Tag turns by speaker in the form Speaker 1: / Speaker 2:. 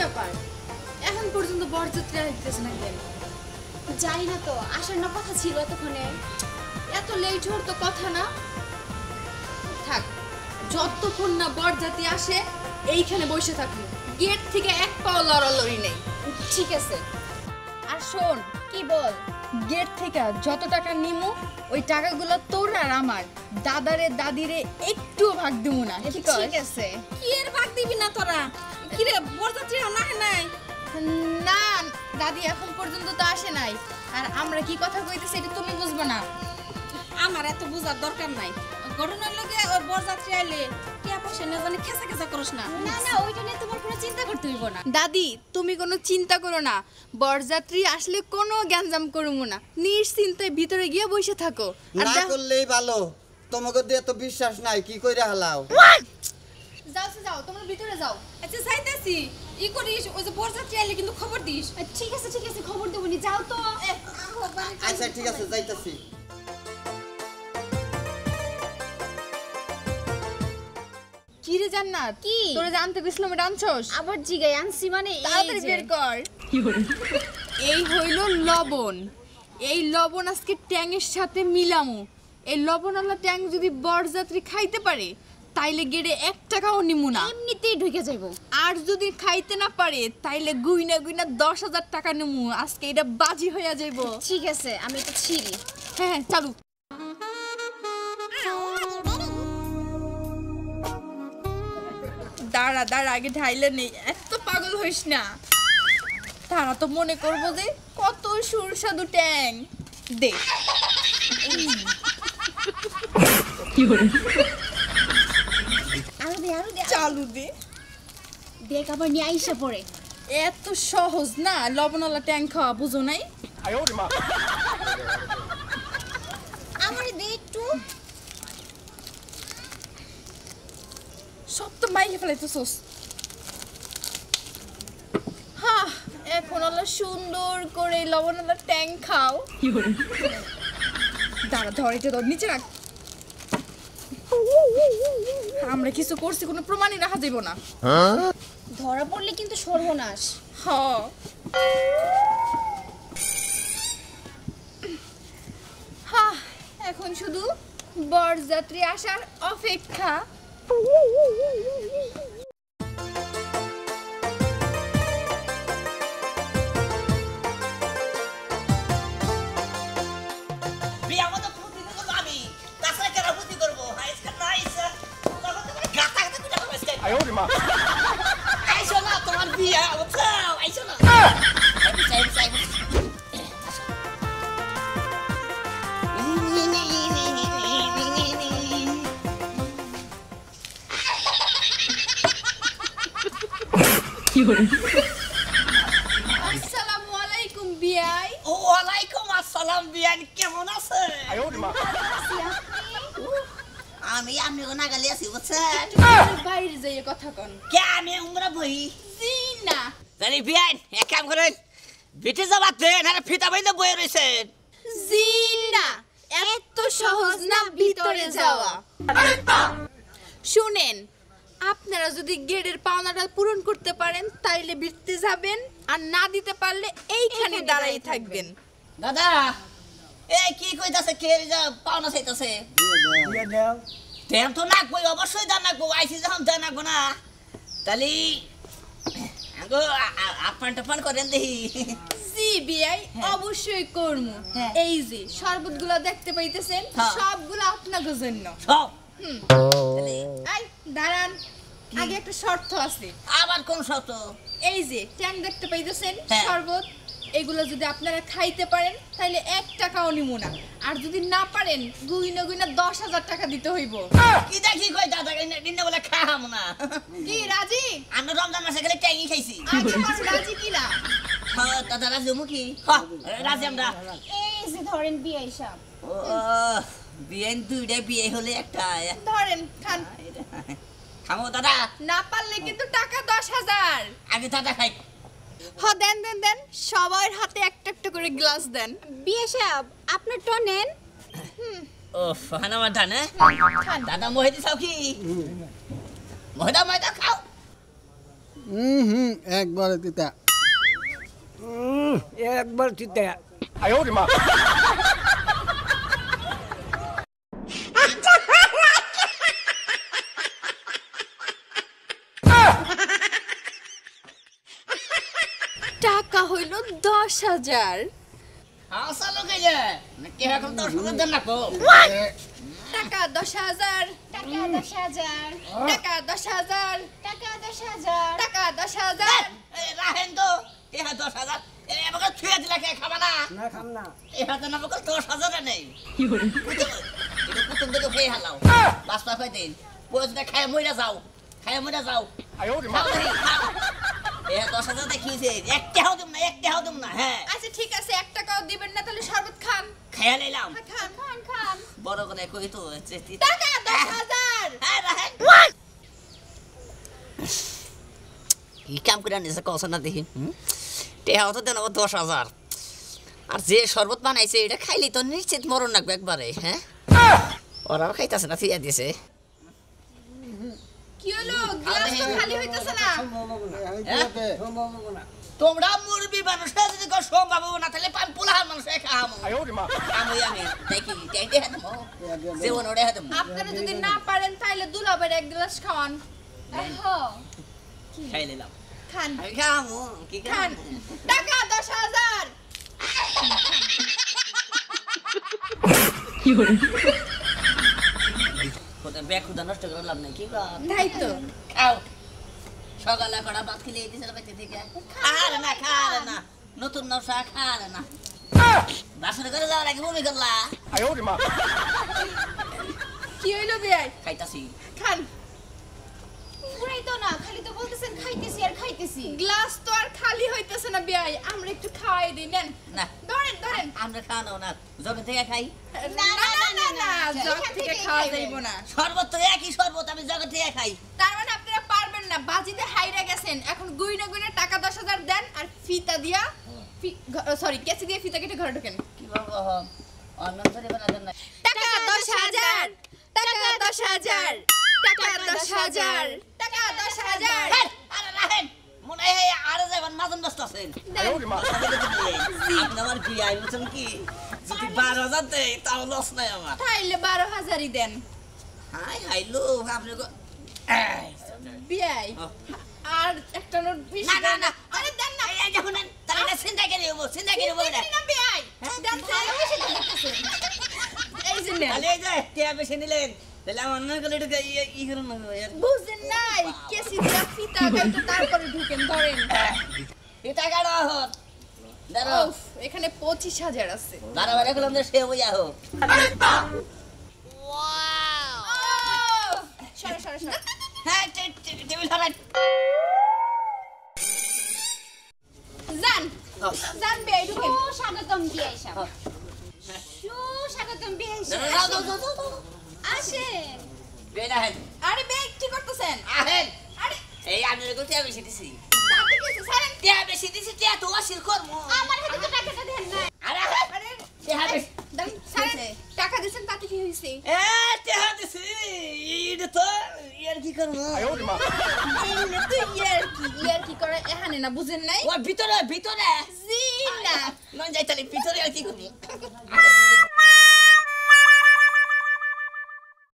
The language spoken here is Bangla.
Speaker 1: ব্যাপার? এখন পর্যন্ত বরযাত্রী আসতেছে না কেন?
Speaker 2: জানি না তো আসার না কথা ছিল এতক্ষণে।
Speaker 1: এত লেট হওয়ার তো কথা না। থাক যতক্ষণ না বরযাত্রী আসে এইখানে বসে থাকুন গেট থেকে এক পাও লড়ালড়ি নেই।
Speaker 2: ঠিক আছে।
Speaker 1: আর শোন
Speaker 2: কি বল?
Speaker 1: গেট থেকে যত টাকা নিমু ওই টাকাগুলো তোর আর আমার। দাদারে দাদিরে একটু ভাগ দিব না ঠিক আছে
Speaker 2: ঠিক আছে।
Speaker 3: কি এর ভাগ দিবি না তোরা? কি রে না
Speaker 1: দাদি এখন পর্যন্ত তো আসে নাই। আর আমরা কি কথা কইতেছি এটা তুমি বুঝবে না।
Speaker 3: আমার এত বোঝার দরকার নাই। ঘটনার লগে ওর বরযাত্রী আইলে টিয়া পয়সা না জানি খেসা খেসা করিস না।
Speaker 2: না না ওইটা নিয়ে তোমার কোনো চিন্তা করতে হইব না।
Speaker 1: দাদি তুমি কোনো চিন্তা করো না। বরযাত্রী আসলে কোনো গ্যাঞ্জাম করব না। নিশ্চিন্তায় ভিতরে গিয়ে বসে থাকো। আর
Speaker 4: না করলেই ভালো। তোমাকে দিয়ে তো বিশ্বাস নাই কি কইরা হালাও?
Speaker 1: যাও সে যাও তোমরা ভিতরে যাও।
Speaker 3: আচ্ছা চাইতেছি ই করিস ওই যে বরযাত্রী আইলে কিন্তু খবর দিস।
Speaker 2: ঠিক আছে ঠিক আছে খবর দেবো নি যাও তো।
Speaker 4: আচ্ছা ঠিক আছে যাইতাছি।
Speaker 1: কি রে জান্নাত?
Speaker 2: কি?
Speaker 1: তোরে জানতে গেছিলাম এটা আনছস?
Speaker 2: আবার জিগাই আনছি মানে এই
Speaker 1: তাড়াতাড়ি বের কর। এই হইল লবণ। এই লবণ আজকে ট্যাংয়ের সাথে মিলামু। এই লবণওয়ালা ট্যাং যদি বরযাত্রী খাইতে পারে তাইলে গেড়ে এক টাকাও নিমু না।
Speaker 2: এমনিতেই ঢুকে যাইবো।
Speaker 1: আর যদি খাইতে না পারে তাইলে গুইনা গুইনা দশ হাজার টাকা নেব আজকে এটা বাজি হইয়া যাইব।
Speaker 2: ঠিক আছে আমি তো ছিড়ি।
Speaker 1: হ্যাঁ হ্যাঁ চালু। দাঁড়া দাঁড়া আগে ঢাইলে নেই। এত পাগল হইস না। তারা তো মনে করব যে কত সুস্বাদু ট্যাং। দে।
Speaker 2: দে আরও দে দেখ আবার নিয়ে আইসা পড়ে।
Speaker 1: এত সহজ না লবণওয়ালা ট্যাং খাওয়া বুঝো নাই?
Speaker 2: আমার দে একটু।
Speaker 1: সব তো মাইকে ফেলাইতেছোস। হ্যাঁ এখন হলো সুন্দর করে লবণওয়ালা ট্যাং খাও। দাঁড়া ধর এটা ধর নিচে রাখ। আমরা কিছু করছি কোনো প্রমাণই রাখা যাইব না।
Speaker 2: ধরা পড়লে কিন্তু সর্বনাশ।
Speaker 1: হ হ্যাঁ, এখন শুধু বরযাত্রী আসার অপেক্ষা। আসসালামু আলাইকুম বিয়াই
Speaker 5: ওয়ালাইকুম আসসালাম বিয়ান কেমন আছে আমি আমি নাগালি আছি বুঝছেন?
Speaker 1: বাইরে যাইয়ে কথা কন।
Speaker 5: কে আমি উমরা বই
Speaker 1: জি না
Speaker 5: জানি বিয়ান এক কাম করেন বিটে যাবার দেন আর ফিতা বাইন্দা বয়ে রয়েছেন
Speaker 1: জি না এত সহজ না ভিতরে যাওয়া। শুনেন আপনারা যদি গেটের পাওনাটা পূরণ করতে পারেন তাইলে বিরতে যাবেন আর না দিতে পারলে এইখানে দাঁড়াই থাকবেন।
Speaker 5: দাদা এ কি কইতাছে কে যা পাওনা চাইতাছে? তেম তো নাকবো অবশ্যই দাম নাকবো আইসি যখন দাম নাকবো না। তাহলে আগো আপান টাপান করেন দেখি।
Speaker 1: জি বিআই অবশ্যই করমু।
Speaker 5: হ্যাঁ।
Speaker 1: এই যে শরবতগুলো দেখতে পাইতেছেন?
Speaker 5: হ্যাঁ।
Speaker 1: সবগুলো আপনাদের জন্য।
Speaker 5: সব।
Speaker 1: হুম।
Speaker 5: তাহলে
Speaker 1: এই দাঁড়ান। আগে একটা শর্ত আছে।
Speaker 5: আবার কোন শত
Speaker 1: এই যে ট্যাং দেখতে পাইতেছেন
Speaker 5: হ্যাঁ।
Speaker 1: শরবত এগুলো যদি আপনারা খাইতে পারেন তাহলে এক টাকাও নিব না। আর যদি না পারেন গুইনা গুইনা দশ হাজার টাকা দিতে হইব।
Speaker 5: কি দেখি কই দাদা দিন বলে খাম না।
Speaker 1: কি রাজি?
Speaker 5: আমরা রমজান মাসে গেলে ট্যাঙ্গি খাইছি।
Speaker 1: রাজি কি না
Speaker 5: দাদা রাজি মুখি রাজি আমরা।
Speaker 2: এই যে ধরেন বিয়ে সাহেব
Speaker 5: ও বিয়ে দুইটা বিয়ে হলে একটা
Speaker 1: ধরেন খান।
Speaker 5: খামো দাদা।
Speaker 1: না পারলে কিন্তু টাকা দশ হাজার।
Speaker 5: আগে দাদা খাই।
Speaker 1: হ দেন দেন দেন। সবার হাতে একটা একটা করে গ্লাস দেন।
Speaker 2: বিয়ে সাহেব নেন।
Speaker 5: ও ফানা মাথা না দাদা কি? মহিদা মহিদা খাও।
Speaker 6: হুম হুম একবারে তিতা।
Speaker 7: একবার চিন্তা
Speaker 1: টাকা হইল দশ হাজার।
Speaker 5: হাসা লোকাইলে কে এখন তোর সঙ্গে দেন না কো।
Speaker 1: টাকা দশ হাজার।
Speaker 2: টাকা দশ হাজার।
Speaker 1: টাকা দশ হাজার।
Speaker 2: টাকা দশ হাজার।
Speaker 1: টাকা দশ হাজার।
Speaker 5: রাহেন তো এ দশ হাজার। এ আমাকে ছুঁয়ে দিলে কে খাবা না?
Speaker 7: না খাম না।
Speaker 5: এ হাতে না আমাকে দশ হাজার নেই। কুতুম থেকে খেয়ে হালাও। বাসপা খাই দিন। পয়সা খায় মইরা যাও। খায় মইরা যাও। এ দশ হাজার দেখিয়েছে এক টাকাও দেব না এক টাকাও দেব না হ্যাঁ।
Speaker 1: আচ্ছা ঠিক আছে এক টাকাও দিবেন না তাহলে শরবত খান।
Speaker 5: খেয়ে নিলাম।
Speaker 1: খান
Speaker 2: খান খান।
Speaker 5: বড় করে কই তো
Speaker 1: টাকা দশ হাজার।
Speaker 5: হ্যাঁ কি কাম করে নিছে কস না দেখি টেহাও তো দেন দশ হাজার। আর যে শরবত বানাইছে এটা খাইলে তো নিশ্চিত মরণ লাগবে একবারে হ্যাঁ? ওরাও খাইতেছে না ফিয়া দিছে।
Speaker 1: কি হলো? গ্লাস তো খালি হইতেছে না।
Speaker 5: তোমরা মুরবি মানুষ যদি কেউ সম্ভব হব না তাহলে আমি পোলাহার মানুষ খামো আমি আমি দেখি দেখে দেবো জীবন ওড়ে দেবো
Speaker 1: আপনারা যদি না পারেন তাহলে দুলাবের এক গ্লাস খাওয়ান।
Speaker 2: হ্যাঁ।
Speaker 5: খাই নিলাম।
Speaker 1: খান।
Speaker 5: খামো কি
Speaker 1: খান
Speaker 5: খান।
Speaker 1: টাকা দশ হাজার।
Speaker 5: কোথায় ব্যাগ খুদা নষ্ট করে লাভ নাই কি
Speaker 1: তাই তো।
Speaker 5: খাও। সকালে কড়া ভাত খেলে এই বাইতে থেকে খারে না খারে না নতুন নশা খারে না। বাসন করে যাওয়ার আগে বমি করলা।
Speaker 1: কি হইল বিয়াই
Speaker 5: খাইতাছি।
Speaker 1: খান।
Speaker 2: না খালি তো বলতেছেন খাইতেছি আর খাইতেছি।
Speaker 1: গ্লাস তো আর খালি হইতেছে না বিয়াই আমরা একটু খাওয়াই দিই নেন।
Speaker 5: না।
Speaker 1: ধরেন ধরেন
Speaker 5: আমরা খাওয়ানো না জমি থেকে খাই।
Speaker 1: না না না না না জগ থেকে খাওয়া যাইব না।
Speaker 5: শরবত তো একই শরবত আমি জগৎ থেকে খাই।
Speaker 1: তার মানে আপনারা পারবেন না বাজিতে হাইরা গেছেন। এখন গুইনা গুইনা টাকা দশ হাজার দেন আর ফিতা দিয়া সরি কেসি দিয়ে ফিতা কেটে ঘরে ঢোকেন।
Speaker 5: কি বলব অন্য ধরে বানাবেন না
Speaker 1: টাকা দশ হাজার টাকা দশ হাজার টাকা দশ হাজার টাকা দশ হাজার।
Speaker 5: আরে রাহেন মনে হয় ব্যস্ত আছেন? আপনি আমার বিয়ে বলছেন কি? যদি বারো হাজার দেয় তাও লস নাই আমার।
Speaker 1: তাইলে বারো হাজারই দেন।
Speaker 5: হাই হাই লো আপনি
Speaker 1: বিয়াই? আর একটা নোট বেশি
Speaker 5: না না
Speaker 1: আরে দেন না।
Speaker 5: এই দেখুন তাহলে চিন্তা করে দেবো চিন্তা করে দেবো
Speaker 1: না বিয়াই। দেন
Speaker 2: ভালো বেশি
Speaker 1: এই যে
Speaker 5: তাহলে এই যে টিয়া বেশি নিলেন তাহলে আমার করলে এটা ই- ই না এর
Speaker 1: নাই কেসি ফিতা তারপরে ঢুকেন ধরেন।
Speaker 5: এটা কাটা হন
Speaker 1: এখানে পঁচিশ হাজার আছে।
Speaker 5: দাঁড়াও রেখে যে সে বইয়া হোক
Speaker 1: ঢুকেন।
Speaker 2: সুস্বাগতম বিয়ে সুস্বাগতম। আসেন।
Speaker 1: আরে বিয়াই কি করতেছেন?
Speaker 5: আহেন।
Speaker 1: আরে।
Speaker 5: এই আমি রেখে টিয়া বেশি টিয়া বেশি দিছি টিয়া তো অসির করব
Speaker 2: আমার হাতে তো টাকাটা দেন না
Speaker 5: আরে আরে
Speaker 1: আরে।
Speaker 5: টিয়া বেশি
Speaker 1: টাকা দিছেন তাতে কি হয়েছে?
Speaker 5: এ টিয়া দিছি। এটা তো ইয়ার কি করব?
Speaker 1: এমনি তো ইয়ার কি ইয়ার কি করে? এখানে না বুঝেন নাই?
Speaker 5: ও ভিতরে ভিতরে।
Speaker 1: জি না।
Speaker 5: নন যাই তাহলে ভিতরে আর কি করব?